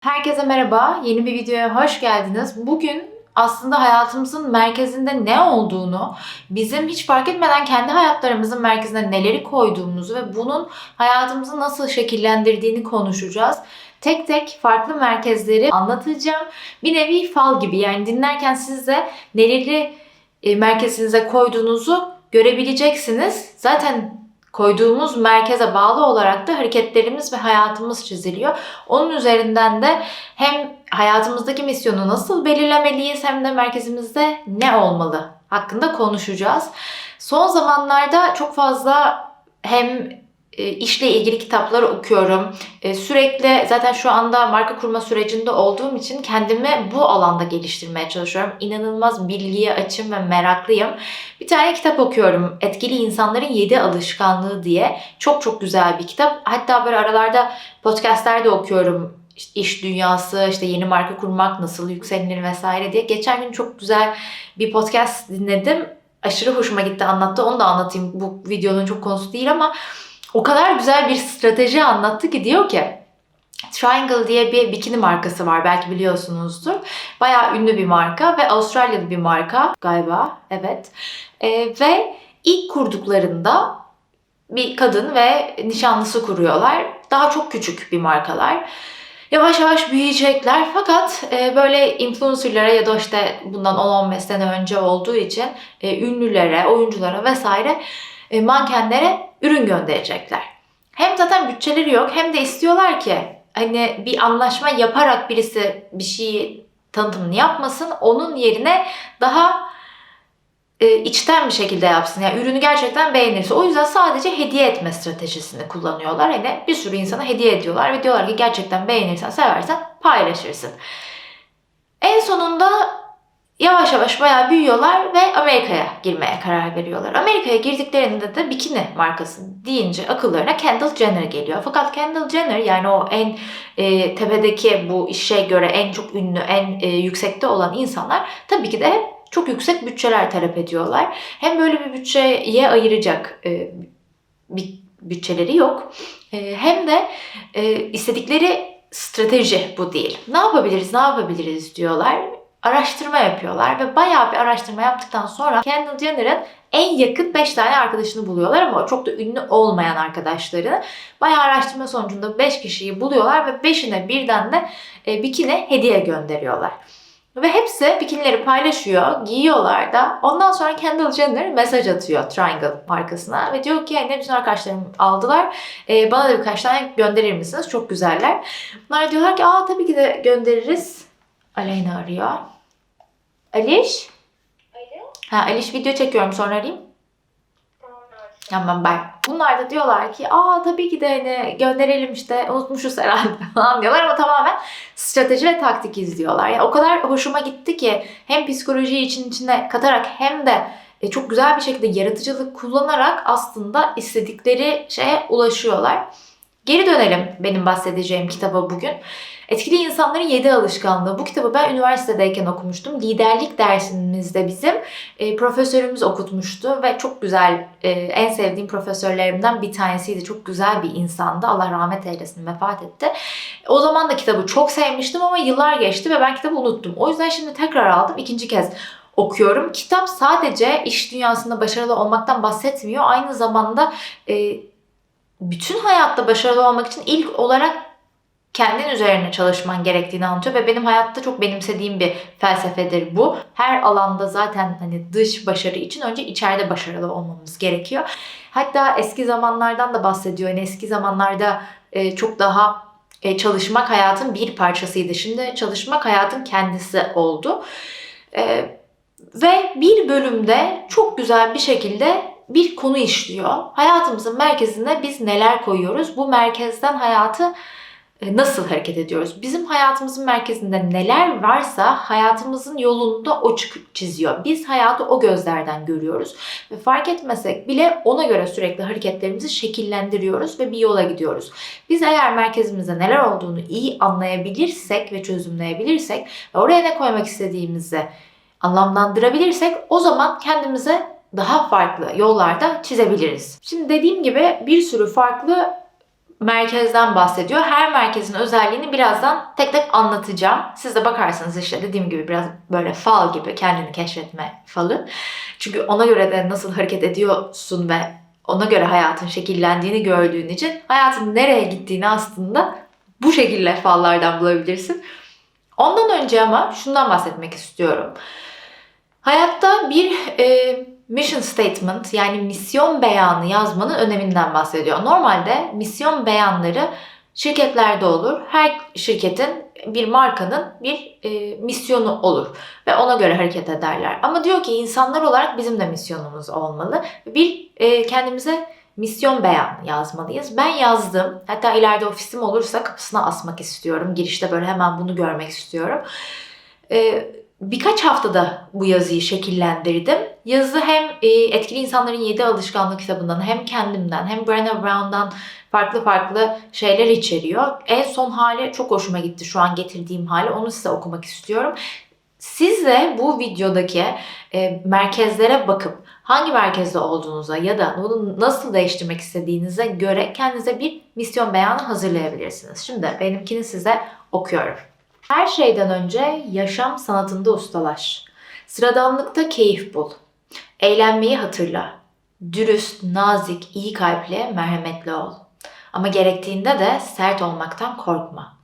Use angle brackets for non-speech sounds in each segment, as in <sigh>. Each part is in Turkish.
Herkese merhaba, yeni bir videoya hoş geldiniz. Bugün aslında hayatımızın merkezinde ne olduğunu, bizim hiç fark etmeden kendi hayatlarımızın merkezine neleri koyduğumuzu ve bunun hayatımızı nasıl şekillendirdiğini konuşacağız. Tek tek farklı merkezleri anlatacağım. Bir nevi fal gibi yani dinlerken siz de neleri e, merkezinize koyduğunuzu görebileceksiniz. Zaten koyduğumuz merkeze bağlı olarak da hareketlerimiz ve hayatımız çiziliyor. Onun üzerinden de hem hayatımızdaki misyonu nasıl belirlemeliyiz hem de merkezimizde ne olmalı hakkında konuşacağız. Son zamanlarda çok fazla hem işle ilgili kitaplar okuyorum. E, Sürekli zaten şu anda marka kurma sürecinde olduğum için kendimi bu alanda geliştirmeye çalışıyorum. İnanılmaz bilgiye açım ve meraklıyım. Bir tane kitap okuyorum. Etkili İnsanların 7 Alışkanlığı diye. Çok çok güzel bir kitap. Hatta böyle aralarda podcastlerde okuyorum. İşte iş dünyası, işte yeni marka kurmak, nasıl yükselilir vesaire diye. Geçen gün çok güzel bir podcast dinledim. Aşırı hoşuma gitti anlattı. Onu da anlatayım. Bu videonun çok konusu değil ama o kadar güzel bir strateji anlattı ki diyor ki Triangle diye bir bikini markası var belki biliyorsunuzdur. Bayağı ünlü bir marka ve Avustralyalı bir marka galiba evet. Ee, ve ilk kurduklarında bir kadın ve nişanlısı kuruyorlar. Daha çok küçük bir markalar. Yavaş yavaş büyüyecekler fakat e, böyle influencerlara ya da işte bundan 10-15 sene önce olduğu için e, ünlülere, oyunculara vesaire mankenlere ürün gönderecekler. Hem zaten bütçeleri yok hem de istiyorlar ki hani bir anlaşma yaparak birisi bir şeyi tanıtımını yapmasın. Onun yerine daha e, içten bir şekilde yapsın. Yani ürünü gerçekten beğenirse. O yüzden sadece hediye etme stratejisini kullanıyorlar. Hani bir sürü insana hediye ediyorlar ve diyorlar ki gerçekten beğenirsen, seversen paylaşırsın. En sonunda yavaş yavaş bayağı büyüyorlar ve Amerika'ya girmeye karar veriyorlar. Amerika'ya girdiklerinde de bikini markası deyince akıllarına Kendall Jenner geliyor. Fakat Kendall Jenner yani o en e, tepedeki bu işe göre en çok ünlü, en e, yüksekte olan insanlar tabii ki de hep çok yüksek bütçeler talep ediyorlar. Hem böyle bir bütçeye ayıracak e, bir bütçeleri yok. E, hem de e, istedikleri strateji bu değil. Ne yapabiliriz, ne yapabiliriz diyorlar araştırma yapıyorlar ve bayağı bir araştırma yaptıktan sonra Kendall Jenner'ın en yakın 5 tane arkadaşını buluyorlar ama çok da ünlü olmayan arkadaşları. Bayağı araştırma sonucunda 5 kişiyi buluyorlar ve 5'ine birden de e, bikini hediye gönderiyorlar. Ve hepsi bikinileri paylaşıyor, giyiyorlar da. Ondan sonra Kendall Jenner mesaj atıyor Triangle markasına ve diyor ki ne bütün arkadaşlarım aldılar. E, bana da birkaç tane gönderir misiniz? Çok güzeller. Bunlar diyorlar ki aa tabii ki de göndeririz. Aleyna arıyor. Aliş? Alo? Ha Aliş video çekiyorum sonra arayayım. Tamam ben. Bunlar da diyorlar ki aa tabii ki de hani gönderelim işte unutmuşuz herhalde <laughs> falan diyorlar ama tamamen strateji ve taktik izliyorlar. Yani o kadar hoşuma gitti ki hem psikolojiyi için içine katarak hem de e, çok güzel bir şekilde yaratıcılık kullanarak aslında istedikleri şeye ulaşıyorlar. Geri dönelim benim bahsedeceğim kitaba bugün. Etkili İnsanların 7 Alışkanlığı. Bu kitabı ben üniversitedeyken okumuştum. Liderlik dersimizde bizim e, profesörümüz okutmuştu ve çok güzel, e, en sevdiğim profesörlerimden bir tanesiydi. Çok güzel bir insandı. Allah rahmet eylesin, vefat etti. O zaman da kitabı çok sevmiştim ama yıllar geçti ve ben kitabı unuttum. O yüzden şimdi tekrar aldım. ikinci kez okuyorum. Kitap sadece iş dünyasında başarılı olmaktan bahsetmiyor. Aynı zamanda e, bütün hayatta başarılı olmak için ilk olarak kendin üzerine çalışman gerektiğini anlatıyor ve benim hayatta çok benimsediğim bir felsefedir bu. Her alanda zaten hani dış başarı için önce içeride başarılı olmamız gerekiyor. Hatta eski zamanlardan da bahsediyor. Yani eski zamanlarda e, çok daha e, çalışmak hayatın bir parçasıydı. Şimdi çalışmak hayatın kendisi oldu. E, ve bir bölümde çok güzel bir şekilde bir konu işliyor. Hayatımızın merkezine biz neler koyuyoruz? Bu merkezden hayatı e, nasıl hareket ediyoruz? Bizim hayatımızın merkezinde neler varsa hayatımızın yolunda o çiziyor. Biz hayatı o gözlerden görüyoruz ve fark etmesek bile ona göre sürekli hareketlerimizi şekillendiriyoruz ve bir yola gidiyoruz. Biz eğer merkezimizde neler olduğunu iyi anlayabilirsek ve çözümleyebilirsek ve oraya ne koymak istediğimizi anlamlandırabilirsek o zaman kendimize daha farklı yollarda çizebiliriz. Şimdi dediğim gibi bir sürü farklı merkezden bahsediyor. Her merkezin özelliğini birazdan tek tek anlatacağım. Siz de bakarsınız işte dediğim gibi biraz böyle fal gibi kendini keşfetme falı. Çünkü ona göre de nasıl hareket ediyorsun ve ona göre hayatın şekillendiğini gördüğün için hayatın nereye gittiğini aslında bu şekilde fallardan bulabilirsin. Ondan önce ama şundan bahsetmek istiyorum. Hayatta bir e, mission statement yani misyon beyanı yazmanın öneminden bahsediyor. Normalde misyon beyanları şirketlerde olur. Her şirketin bir markanın bir e, misyonu olur ve ona göre hareket ederler. Ama diyor ki insanlar olarak bizim de misyonumuz olmalı. Bir e, kendimize misyon beyan yazmalıyız. Ben yazdım. Hatta ileride ofisim olursa kapısına asmak istiyorum. Girişte böyle hemen bunu görmek istiyorum. E, birkaç haftada bu yazıyı şekillendirdim. Yazı hem e, Etkili İnsanların 7 Alışkanlık kitabından hem kendimden hem Brené Brown'dan farklı farklı şeyler içeriyor. En son hali çok hoşuma gitti şu an getirdiğim hali. Onu size okumak istiyorum. Siz de bu videodaki e, merkezlere bakıp hangi merkezde olduğunuza ya da bunu nasıl değiştirmek istediğinize göre kendinize bir misyon beyanı hazırlayabilirsiniz. Şimdi benimkini size okuyorum. Her şeyden önce yaşam sanatında ustalaş. Sıradanlıkta keyif bul. Eğlenmeyi hatırla. Dürüst, nazik, iyi kalpli, merhametli ol. Ama gerektiğinde de sert olmaktan korkma.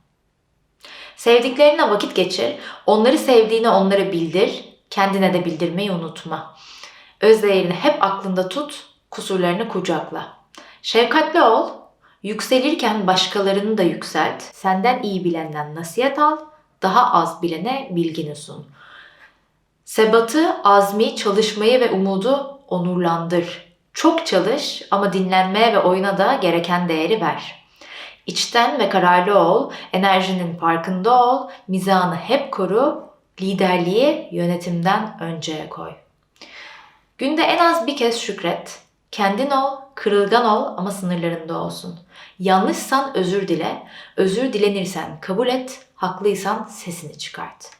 Sevdiklerine vakit geçir, onları sevdiğini onlara bildir, kendine de bildirmeyi unutma. Özdeğerini hep aklında tut, kusurlarını kucakla. Şefkatli ol, yükselirken başkalarını da yükselt, senden iyi bilenden nasihat al, daha az bilene bilgini sun. Sebatı, azmi, çalışmayı ve umudu onurlandır. Çok çalış ama dinlenmeye ve oyuna da gereken değeri ver. İçten ve kararlı ol, enerjinin farkında ol, mizahını hep koru, liderliği yönetimden önceye koy. Günde en az bir kez şükret. Kendin ol, kırılgan ol ama sınırlarında olsun. Yanlışsan özür dile, özür dilenirsen kabul et, haklıysan sesini çıkart.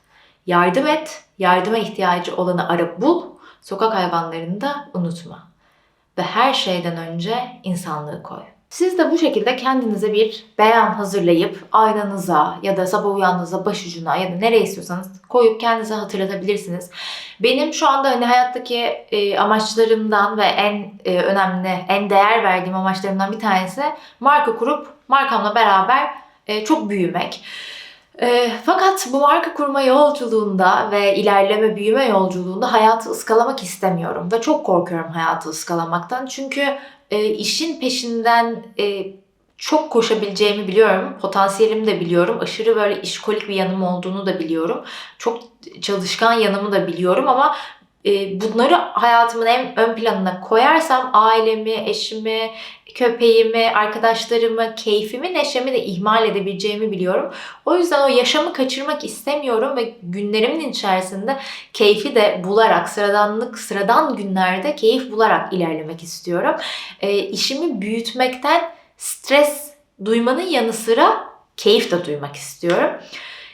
Yardım et, yardıma ihtiyacı olanı ara bul, sokak hayvanlarını da unutma. Ve her şeyden önce insanlığı koy. Siz de bu şekilde kendinize bir beyan hazırlayıp aynanıza ya da sabah uyandığınızda başucuna ya da nereye istiyorsanız koyup kendinize hatırlatabilirsiniz. Benim şu anda hani hayattaki e, amaçlarımdan ve en e, önemli, en değer verdiğim amaçlarımdan bir tanesi marka kurup markamla beraber e, çok büyümek. E, fakat bu marka kurma yolculuğunda ve ilerleme büyüme yolculuğunda hayatı ıskalamak istemiyorum ve çok korkuyorum hayatı ıskalamaktan. Çünkü e, işin peşinden e, çok koşabileceğimi biliyorum. Potansiyelimi de biliyorum. Aşırı böyle işkolik bir yanım olduğunu da biliyorum. Çok çalışkan yanımı da biliyorum ama e, bunları hayatımın en ön planına koyarsam ailemi, eşimi, köpeğimi, arkadaşlarımı, keyfimi, neşemi de ihmal edebileceğimi biliyorum. O yüzden o yaşamı kaçırmak istemiyorum ve günlerimin içerisinde keyfi de bularak, sıradanlık, sıradan günlerde keyif bularak ilerlemek istiyorum. E, işimi büyütmekten stres duymanın yanı sıra keyif de duymak istiyorum.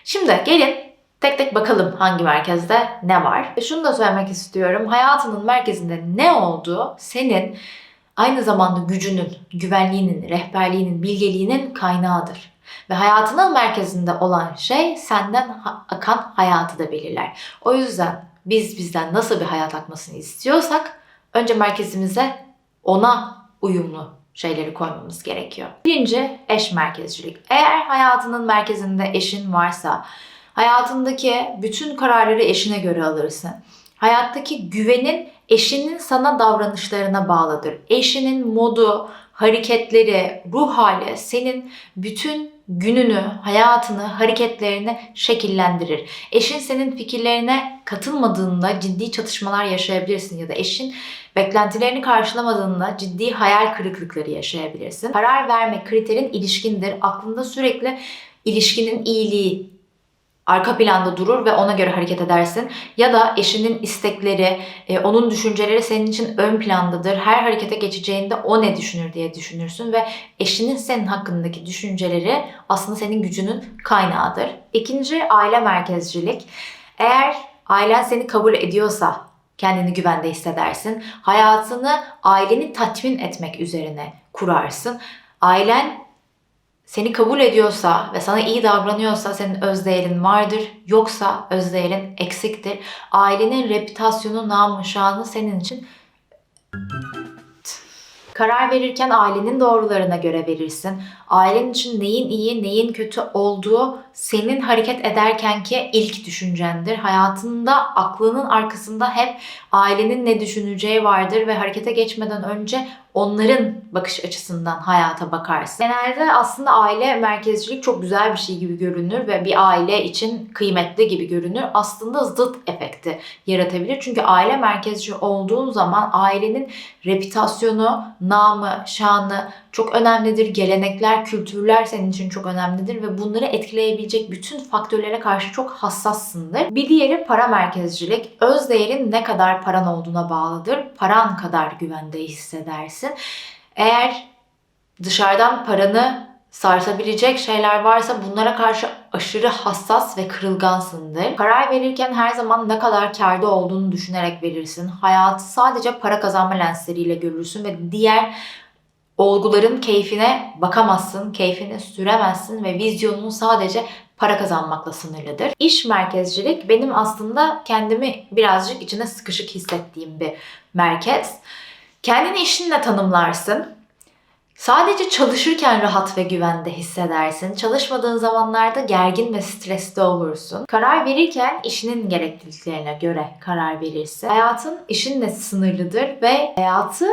Şimdi gelin tek tek bakalım hangi merkezde ne var. Şunu da söylemek istiyorum. Hayatının merkezinde ne olduğu senin aynı zamanda gücünün, güvenliğinin, rehberliğinin, bilgeliğinin kaynağıdır. Ve hayatının merkezinde olan şey senden akan hayatı da belirler. O yüzden biz bizden nasıl bir hayat akmasını istiyorsak önce merkezimize ona uyumlu şeyleri koymamız gerekiyor. Birinci eş merkezcilik. Eğer hayatının merkezinde eşin varsa hayatındaki bütün kararları eşine göre alırsın. Hayattaki güvenin eşinin sana davranışlarına bağlıdır. Eşinin modu, hareketleri, ruh hali senin bütün gününü, hayatını, hareketlerini şekillendirir. Eşin senin fikirlerine katılmadığında ciddi çatışmalar yaşayabilirsin ya da eşin beklentilerini karşılamadığında ciddi hayal kırıklıkları yaşayabilirsin. Karar verme kriterin ilişkindir. Aklında sürekli ilişkinin iyiliği, arka planda durur ve ona göre hareket edersin. Ya da eşinin istekleri, e, onun düşünceleri senin için ön plandadır. Her harekete geçeceğinde o ne düşünür diye düşünürsün ve eşinin senin hakkındaki düşünceleri aslında senin gücünün kaynağıdır. İkinci aile merkezcilik. Eğer ailen seni kabul ediyorsa kendini güvende hissedersin. Hayatını aileni tatmin etmek üzerine kurarsın. Ailen seni kabul ediyorsa ve sana iyi davranıyorsa senin özdeğerin vardır. Yoksa özdeğerin eksiktir. Ailenin reputasyonu, namı, şanı senin için Karar verirken ailenin doğrularına göre verirsin. Ailen için neyin iyi, neyin kötü olduğu senin hareket ederkenki ilk düşüncendir. Hayatında aklının arkasında hep ailenin ne düşüneceği vardır ve harekete geçmeden önce onların bakış açısından hayata bakarsın. Genelde aslında aile merkezcilik çok güzel bir şey gibi görünür ve bir aile için kıymetli gibi görünür. Aslında zıt efekti yaratabilir. Çünkü aile merkezci olduğun zaman ailenin reputasyonu, namı, şanı çok önemlidir. Gelenekler, kültürler senin için çok önemlidir ve bunları etkileyebilecek bütün faktörlere karşı çok hassassındır. Bir diğeri para merkezcilik. Öz değerin ne kadar paran olduğuna bağlıdır. Paran kadar güvende hissedersin. Eğer dışarıdan paranı sarsabilecek şeyler varsa bunlara karşı aşırı hassas ve kırılgansındır. Karar verirken her zaman ne kadar kârda olduğunu düşünerek verirsin. Hayatı sadece para kazanma lensleriyle görürsün ve diğer olguların keyfine bakamazsın, keyfini süremezsin ve vizyonun sadece para kazanmakla sınırlıdır. İş merkezcilik benim aslında kendimi birazcık içine sıkışık hissettiğim bir merkez. Kendini işinle tanımlarsın. Sadece çalışırken rahat ve güvende hissedersin. Çalışmadığın zamanlarda gergin ve stresli olursun. Karar verirken işinin gerekliliklerine göre karar verirsin. Hayatın işinle sınırlıdır ve hayatı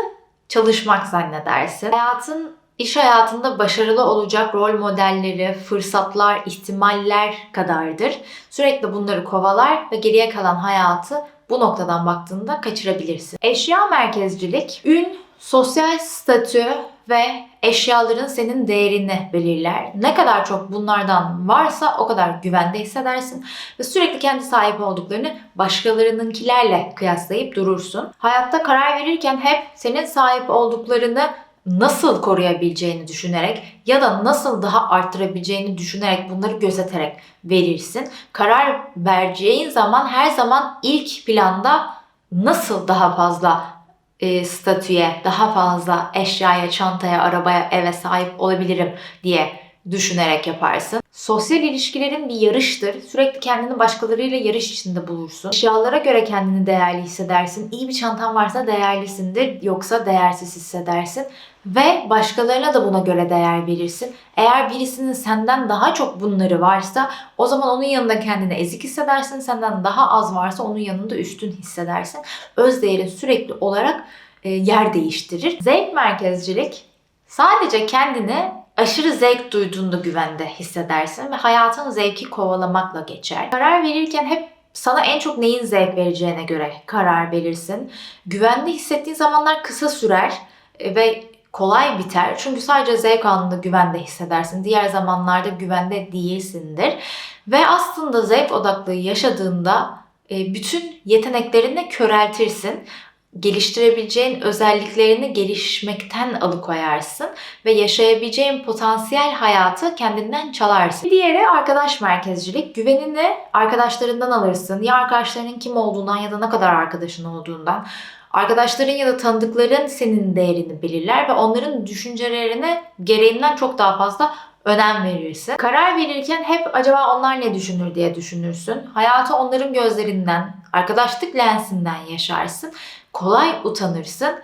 çalışmak zannedersin. Hayatın iş hayatında başarılı olacak rol modelleri, fırsatlar, ihtimaller kadardır. Sürekli bunları kovalar ve geriye kalan hayatı bu noktadan baktığında kaçırabilirsin. Eşya merkezcilik, ün, sosyal statü ve eşyaların senin değerini belirler. Ne kadar çok bunlardan varsa o kadar güvende hissedersin ve sürekli kendi sahip olduklarını başkalarınınkilerle kıyaslayıp durursun. Hayatta karar verirken hep senin sahip olduklarını nasıl koruyabileceğini düşünerek ya da nasıl daha arttırabileceğini düşünerek bunları gözeterek verirsin. Karar vereceğin zaman her zaman ilk planda nasıl daha fazla e, statüye, daha fazla eşyaya, çantaya, arabaya, eve sahip olabilirim diye düşünerek yaparsın. Sosyal ilişkilerin bir yarıştır. Sürekli kendini başkalarıyla yarış içinde bulursun. Eşyalara göre kendini değerli hissedersin. İyi bir çantan varsa değerlisindir, yoksa değersiz hissedersin. Ve başkalarına da buna göre değer verirsin. Eğer birisinin senden daha çok bunları varsa o zaman onun yanında kendini ezik hissedersin. Senden daha az varsa onun yanında üstün hissedersin. Öz değerin sürekli olarak e, yer değiştirir. Zevk merkezcilik sadece kendini aşırı zevk duyduğunda güvende hissedersin ve hayatın zevki kovalamakla geçer. Karar verirken hep sana en çok neyin zevk vereceğine göre karar verirsin. Güvende hissettiğin zamanlar kısa sürer e, ve kolay biter. Çünkü sadece zevk anında güvende hissedersin. Diğer zamanlarda güvende değilsindir. Ve aslında zevk odaklı yaşadığında e, bütün yeteneklerini köreltirsin. Geliştirebileceğin özelliklerini gelişmekten alıkoyarsın ve yaşayabileceğin potansiyel hayatı kendinden çalarsın. Bir diğeri arkadaş merkezcilik. Güvenini arkadaşlarından alırsın. Ya arkadaşlarının kim olduğundan ya da ne kadar arkadaşın olduğundan. Arkadaşların ya da tanıdıkların senin değerini belirler ve onların düşüncelerine gereğinden çok daha fazla önem verirsin. Karar verirken hep acaba onlar ne düşünür diye düşünürsün. Hayatı onların gözlerinden, arkadaşlık lensinden yaşarsın. Kolay utanırsın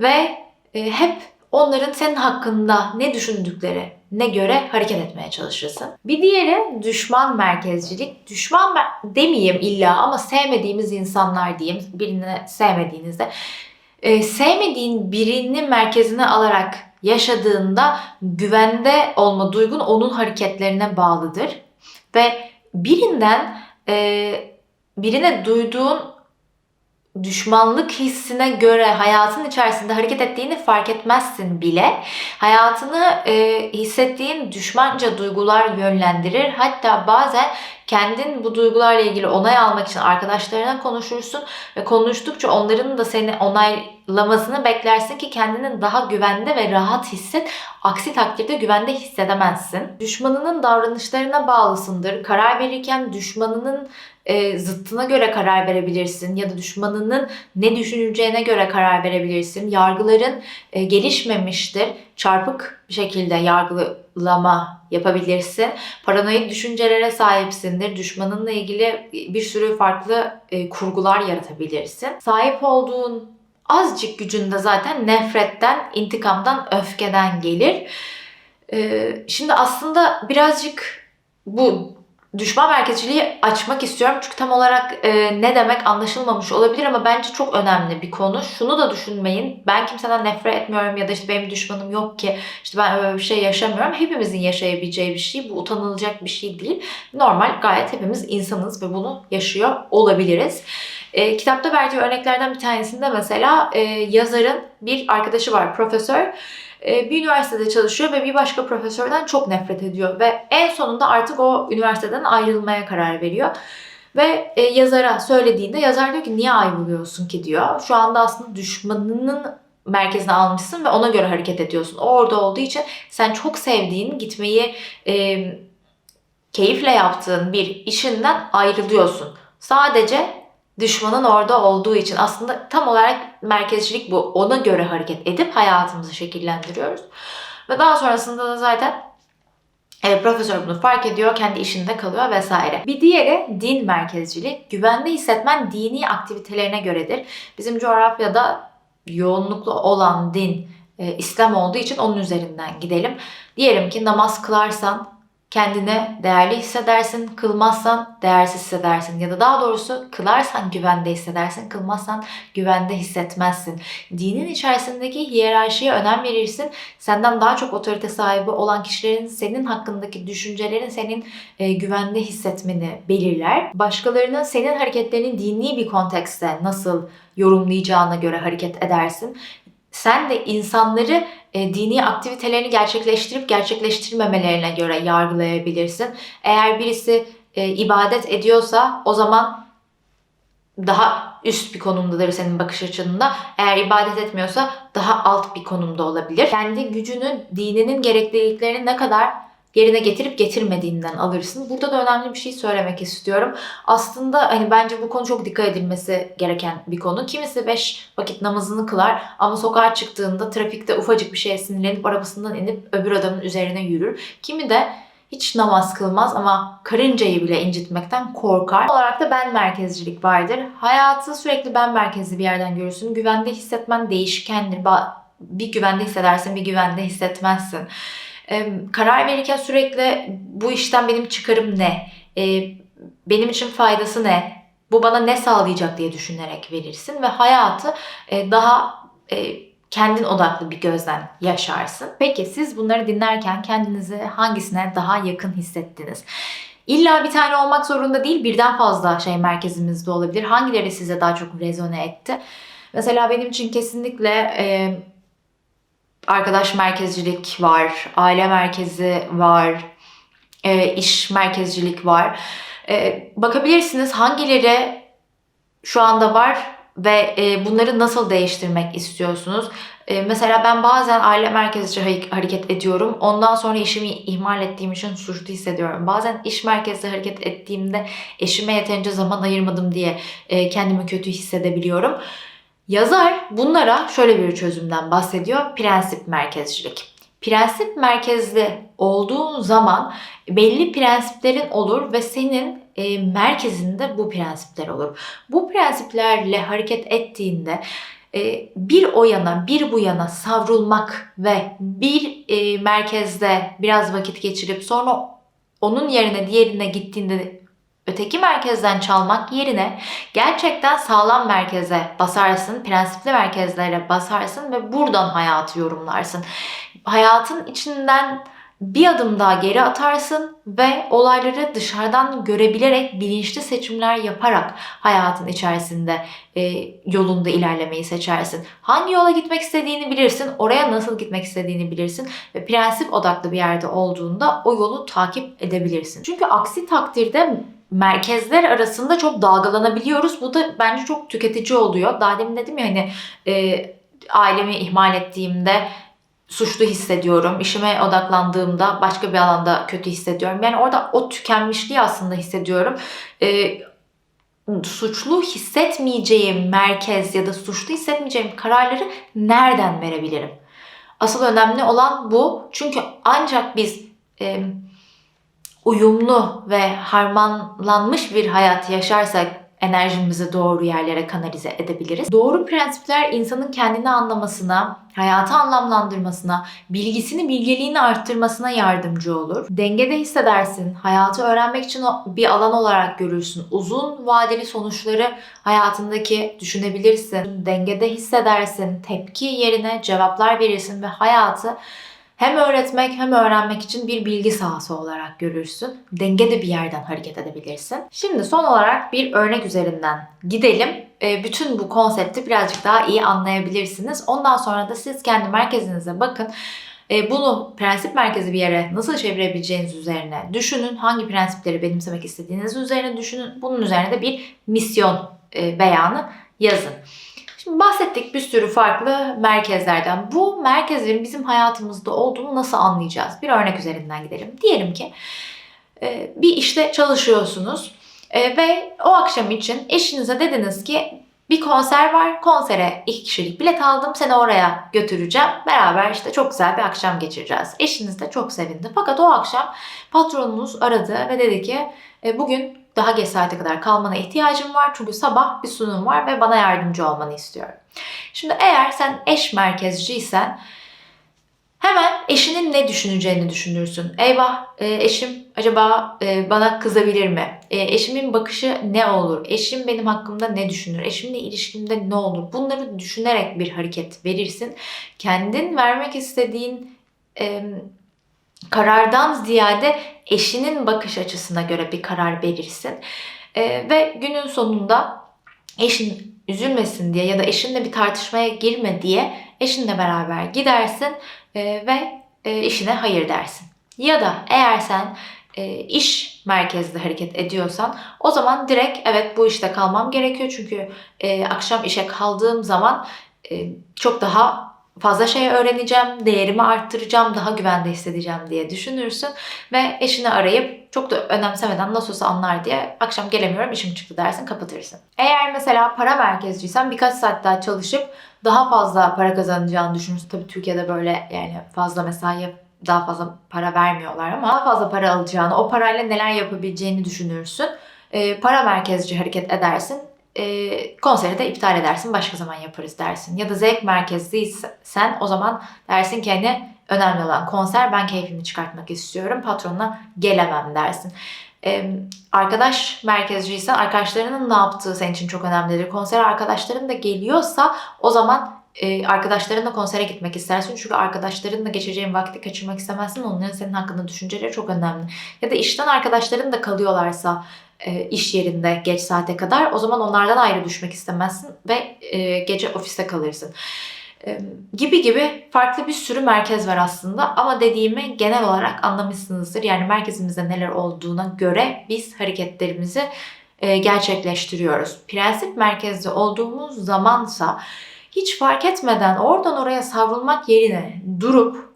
ve e, hep onların senin hakkında ne düşündükleri ne göre hareket etmeye çalışırsın. Bir diğeri düşman merkezcilik. Düşman mer- demeyeyim illa ama sevmediğimiz insanlar diyeyim. Birini sevmediğinizde e, sevmediğin birini merkezine alarak yaşadığında güvende olma duygun onun hareketlerine bağlıdır. Ve birinden e, birine duyduğun düşmanlık hissine göre hayatın içerisinde hareket ettiğini fark etmezsin bile. Hayatını e, hissettiğin düşmanca duygular yönlendirir. Hatta bazen kendin bu duygularla ilgili onay almak için arkadaşlarına konuşursun ve konuştukça onların da seni lamasını beklersin ki kendini daha güvende ve rahat hisset. Aksi takdirde güvende hissedemezsin. Düşmanının davranışlarına bağlısındır. Karar verirken düşmanının e, zıttına göre karar verebilirsin ya da düşmanının ne düşüneceğine göre karar verebilirsin. Yargıların e, gelişmemiştir. Çarpık bir şekilde yargılama yapabilirsin. Paranoid düşüncelere sahipsindir. Düşmanınla ilgili bir sürü farklı e, kurgular yaratabilirsin. Sahip olduğun azıcık gücünde zaten nefretten, intikamdan, öfkeden gelir. Ee, şimdi aslında birazcık bu düşman merkezciliği açmak istiyorum. Çünkü tam olarak e, ne demek anlaşılmamış olabilir ama bence çok önemli bir konu. Şunu da düşünmeyin. Ben kimseden nefret etmiyorum ya da işte benim düşmanım yok ki işte ben öyle bir şey yaşamıyorum. Hepimizin yaşayabileceği bir şey. Bu utanılacak bir şey değil. Normal gayet hepimiz insanız ve bunu yaşıyor olabiliriz. E, kitapta verdiği örneklerden bir tanesinde mesela e, yazarın bir arkadaşı var, profesör. E, bir üniversitede çalışıyor ve bir başka profesörden çok nefret ediyor. Ve en sonunda artık o üniversiteden ayrılmaya karar veriyor. Ve e, yazara söylediğinde yazar diyor ki niye ayrılıyorsun ki diyor. Şu anda aslında düşmanının merkezine almışsın ve ona göre hareket ediyorsun. O orada olduğu için sen çok sevdiğin, gitmeyi e, keyifle yaptığın bir işinden ayrılıyorsun. Sadece düşmanın orada olduğu için aslında tam olarak merkezcilik bu. Ona göre hareket edip hayatımızı şekillendiriyoruz. Ve daha sonrasında da zaten e, profesör bunu fark ediyor, kendi işinde kalıyor vesaire. Bir diğeri din merkezcilik. Güvende hissetmen dini aktivitelerine göredir. Bizim coğrafyada yoğunluklu olan din e, İslam olduğu için onun üzerinden gidelim. Diyelim ki namaz kılarsan kendine değerli hissedersin, kılmazsan değersiz hissedersin. Ya da daha doğrusu kılarsan güvende hissedersin, kılmazsan güvende hissetmezsin. Dinin içerisindeki hiyerarşiye önem verirsin. Senden daha çok otorite sahibi olan kişilerin senin hakkındaki düşüncelerin senin e, güvende hissetmeni belirler. Başkalarının senin hareketlerini dini bir kontekste nasıl yorumlayacağına göre hareket edersin sen de insanları e, dini aktivitelerini gerçekleştirip gerçekleştirmemelerine göre yargılayabilirsin. Eğer birisi e, ibadet ediyorsa o zaman daha üst bir konumdadır senin bakış açında. Eğer ibadet etmiyorsa daha alt bir konumda olabilir. Kendi gücünü, dininin gerekliliklerini ne kadar yerine getirip getirmediğinden alırsın. Burada da önemli bir şey söylemek istiyorum. Aslında hani bence bu konu çok dikkat edilmesi gereken bir konu. Kimisi 5 vakit namazını kılar ama sokağa çıktığında trafikte ufacık bir şeye sinirlenip arabasından inip öbür adamın üzerine yürür. Kimi de hiç namaz kılmaz ama karıncayı bile incitmekten korkar. olarak da ben merkezcilik vardır. Hayatı sürekli ben merkezli bir yerden görürsün. Güvende hissetmen değişkendir. Bir güvende hissedersin, bir güvende hissetmezsin karar verirken sürekli bu işten benim çıkarım ne? benim için faydası ne? Bu bana ne sağlayacak diye düşünerek verirsin ve hayatı daha kendin odaklı bir gözden yaşarsın. Peki siz bunları dinlerken kendinizi hangisine daha yakın hissettiniz? İlla bir tane olmak zorunda değil, birden fazla şey merkezimizde olabilir. Hangileri size daha çok rezone etti? Mesela benim için kesinlikle e, arkadaş merkezcilik var, aile merkezi var, e, iş merkezcilik var. E, bakabilirsiniz hangileri şu anda var ve e, bunları nasıl değiştirmek istiyorsunuz? E, mesela ben bazen aile merkezci hareket ediyorum. Ondan sonra işimi ihmal ettiğim için suçlu hissediyorum. Bazen iş merkezli hareket ettiğimde eşime yeterince zaman ayırmadım diye e, kendimi kötü hissedebiliyorum. Yazar bunlara şöyle bir çözümden bahsediyor. Prensip merkezcilik. Prensip merkezli olduğun zaman belli prensiplerin olur ve senin e, merkezinde bu prensipler olur. Bu prensiplerle hareket ettiğinde e, bir o yana bir bu yana savrulmak ve bir e, merkezde biraz vakit geçirip sonra onun yerine diğerine gittiğinde öteki merkezden çalmak yerine gerçekten sağlam merkeze basarsın, prensipli merkezlere basarsın ve buradan hayatı yorumlarsın. Hayatın içinden bir adım daha geri atarsın ve olayları dışarıdan görebilerek bilinçli seçimler yaparak hayatın içerisinde e, yolunda ilerlemeyi seçersin. Hangi yola gitmek istediğini bilirsin, oraya nasıl gitmek istediğini bilirsin ve prensip odaklı bir yerde olduğunda o yolu takip edebilirsin. Çünkü aksi takdirde merkezler arasında çok dalgalanabiliyoruz. Bu da bence çok tüketici oluyor. Daha demin dedim ya hani e, ailemi ihmal ettiğimde suçlu hissediyorum. İşime odaklandığımda başka bir alanda kötü hissediyorum. Yani orada o tükenmişliği aslında hissediyorum. Ee, suçlu hissetmeyeceğim merkez ya da suçlu hissetmeyeceğim kararları nereden verebilirim? Asıl önemli olan bu. Çünkü ancak biz e, uyumlu ve harmanlanmış bir hayat yaşarsak enerjimizi doğru yerlere kanalize edebiliriz. Doğru prensipler insanın kendini anlamasına, hayatı anlamlandırmasına, bilgisini, bilgeliğini arttırmasına yardımcı olur. Dengede hissedersin, hayatı öğrenmek için bir alan olarak görürsün. Uzun vadeli sonuçları hayatındaki düşünebilirsin. Dengede hissedersin, tepki yerine cevaplar verirsin ve hayatı hem öğretmek hem öğrenmek için bir bilgi sahası olarak görürsün. Dengede bir yerden hareket edebilirsin. Şimdi son olarak bir örnek üzerinden gidelim. Ee, Bütün bu konsepti birazcık daha iyi anlayabilirsiniz. Ondan sonra da siz kendi merkezinize bakın. Ee, Bunu prensip merkezi bir yere nasıl çevirebileceğiniz üzerine düşünün. Hangi prensipleri benimsemek istediğiniz üzerine düşünün. Bunun üzerine de bir misyon e, beyanı yazın. Şimdi bahsettik bir sürü farklı merkezlerden. Bu merkezlerin bizim hayatımızda olduğunu nasıl anlayacağız? Bir örnek üzerinden gidelim. Diyelim ki e, bir işte çalışıyorsunuz e, ve o akşam için eşinize dediniz ki bir konser var. Konsere iki kişilik bilet aldım. Seni oraya götüreceğim. Beraber işte çok güzel bir akşam geçireceğiz. Eşiniz de çok sevindi. Fakat o akşam patronunuz aradı ve dedi ki "E, bugün daha geç saate kadar kalmana ihtiyacım var. Çünkü sabah bir sunum var ve bana yardımcı olmanı istiyorum. Şimdi eğer sen eş merkezciysen hemen eşinin ne düşüneceğini düşünürsün. Eyvah e, eşim acaba e, bana kızabilir mi? E, eşimin bakışı ne olur? Eşim benim hakkımda ne düşünür? Eşimle ilişkimde ne olur? Bunları düşünerek bir hareket verirsin. Kendin vermek istediğin karardan ziyade eşinin bakış açısına göre bir karar verirsin. E, ve günün sonunda eşin üzülmesin diye ya da eşinle bir tartışmaya girme diye eşinle beraber gidersin e, ve e, işine hayır dersin. Ya da eğer sen e, iş merkezli hareket ediyorsan o zaman direkt evet bu işte kalmam gerekiyor çünkü e, akşam işe kaldığım zaman e, çok daha fazla şey öğreneceğim, değerimi arttıracağım, daha güvende hissedeceğim diye düşünürsün ve eşini arayıp çok da önemsemeden nasıl olsa anlar diye akşam gelemiyorum işim çıktı dersin kapatırsın. Eğer mesela para merkezciysen birkaç saat daha çalışıp daha fazla para kazanacağını düşünürsün. Tabii Türkiye'de böyle yani fazla mesaiye daha fazla para vermiyorlar ama daha fazla para alacağını, o parayla neler yapabileceğini düşünürsün. Ee, para merkezci hareket edersin. Ee, konseri de iptal edersin. Başka zaman yaparız dersin. Ya da zevk merkezliysen o zaman dersin ki hani önemli olan konser ben keyfimi çıkartmak istiyorum. Patronuna gelemem dersin. Ee, arkadaş merkezciysen arkadaşlarının ne yaptığı senin için çok önemlidir. Konsere arkadaşların da geliyorsa o zaman e, arkadaşlarınla konsere gitmek istersin. Çünkü arkadaşlarınla geçireceğin vakti kaçırmak istemezsin. Onların senin hakkında düşünceleri çok önemli. Ya da işten arkadaşların da kalıyorlarsa e, iş yerinde geç saate kadar o zaman onlardan ayrı düşmek istemezsin ve e, gece ofiste kalırsın. E, gibi gibi farklı bir sürü merkez var aslında ama dediğimi genel olarak anlamışsınızdır. Yani merkezimizde neler olduğuna göre biz hareketlerimizi gerçekleştiriyoruz. Prensip merkezde olduğumuz zamansa hiç fark etmeden oradan oraya savrulmak yerine durup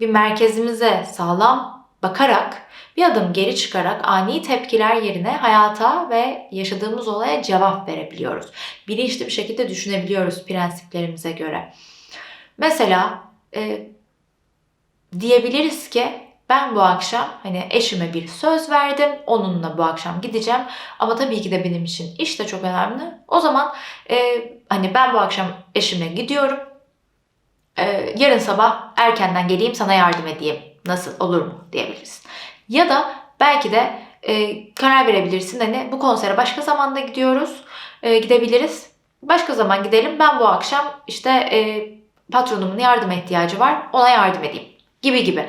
bir merkezimize sağlam bakarak bir adım geri çıkarak ani tepkiler yerine hayata ve yaşadığımız olaya cevap verebiliyoruz. Bilinçli bir şekilde düşünebiliyoruz prensiplerimize göre. Mesela e, diyebiliriz ki ben bu akşam hani eşime bir söz verdim. Onunla bu akşam gideceğim. Ama tabii ki de benim için iş de çok önemli. O zaman e, hani ben bu akşam eşime gidiyorum. E, yarın sabah erkenden geleyim sana yardım edeyim. Nasıl olur mu diyebilirsin. Ya da belki de e, karar verebilirsin. Hani bu konsere başka zamanda gidiyoruz. E, gidebiliriz. Başka zaman gidelim. Ben bu akşam işte e, patronumun yardıma ihtiyacı var. Ona yardım edeyim. Gibi gibi.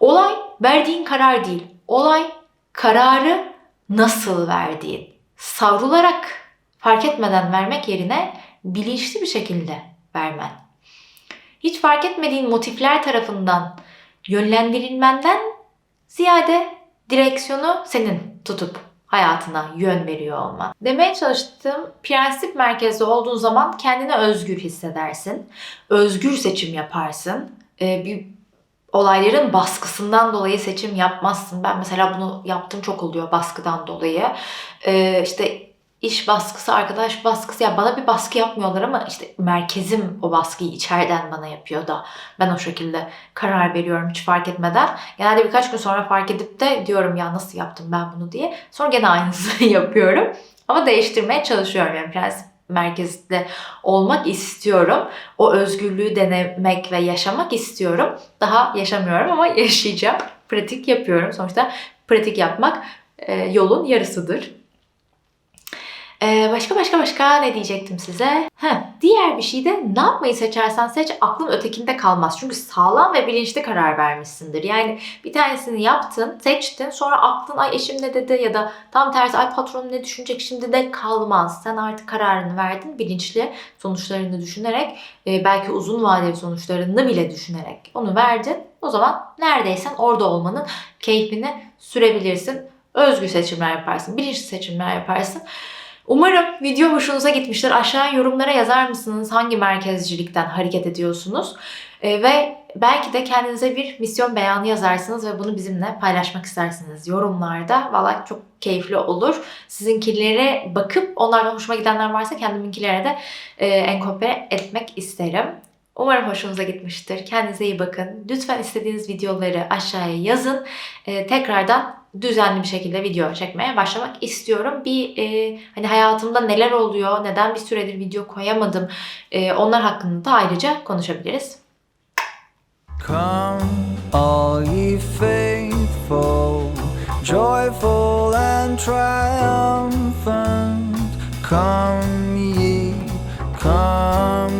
Olay verdiğin karar değil. Olay kararı nasıl verdiğin. Savrularak fark etmeden vermek yerine bilinçli bir şekilde vermen. Hiç fark etmediğin motifler tarafından yönlendirilmenden ziyade direksiyonu senin tutup hayatına yön veriyor olman. Demeye çalıştığım prensip merkezli olduğun zaman kendini özgür hissedersin. Özgür seçim yaparsın. Ee, bir olayların baskısından dolayı seçim yapmazsın. Ben mesela bunu yaptım çok oluyor baskıdan dolayı. Ee, işte iş baskısı, arkadaş baskısı ya bana bir baskı yapmıyorlar ama işte merkezim o baskıyı içeriden bana yapıyor da ben o şekilde karar veriyorum hiç fark etmeden. Genelde birkaç gün sonra fark edip de diyorum ya nasıl yaptım ben bunu diye. Sonra gene aynısını <laughs> yapıyorum. Ama değiştirmeye çalışıyorum yani prensip merkezde olmak istiyorum. O özgürlüğü denemek ve yaşamak istiyorum. Daha yaşamıyorum ama <laughs> yaşayacağım. Pratik yapıyorum. Sonuçta pratik yapmak e, yolun yarısıdır. Ee, başka başka başka ne diyecektim size? Heh, diğer bir şey de ne yapmayı seçersen seç aklın ötekinde kalmaz. Çünkü sağlam ve bilinçli karar vermişsindir. Yani bir tanesini yaptın, seçtin sonra aklın ay eşim ne dedi ya da tam tersi ay patronum ne düşünecek şimdi de kalmaz. Sen artık kararını verdin bilinçli sonuçlarını düşünerek e, belki uzun vadeli sonuçlarını bile düşünerek onu verdin. O zaman neredeysen orada olmanın keyfini sürebilirsin. Özgür seçimler yaparsın, bilinçli seçimler yaparsın. Umarım video hoşunuza gitmiştir. Aşağı yorumlara yazar mısınız hangi merkezcilikten hareket ediyorsunuz? Ee, ve belki de kendinize bir misyon beyanı yazarsınız ve bunu bizimle paylaşmak istersiniz yorumlarda. Valla çok keyifli olur. Sizinkilere bakıp onlardan hoşuma gidenler varsa kendiminkilere de e, enkopere etmek isterim. Umarım hoşunuza gitmiştir. Kendinize iyi bakın. Lütfen istediğiniz videoları aşağıya yazın. Ee, tekrardan düzenli bir şekilde video çekmeye başlamak istiyorum. Bir e, hani hayatımda neler oluyor, neden bir süredir video koyamadım e, onlar hakkında da ayrıca konuşabiliriz. Come all ye faithful, joyful and triumphant. Come ye, come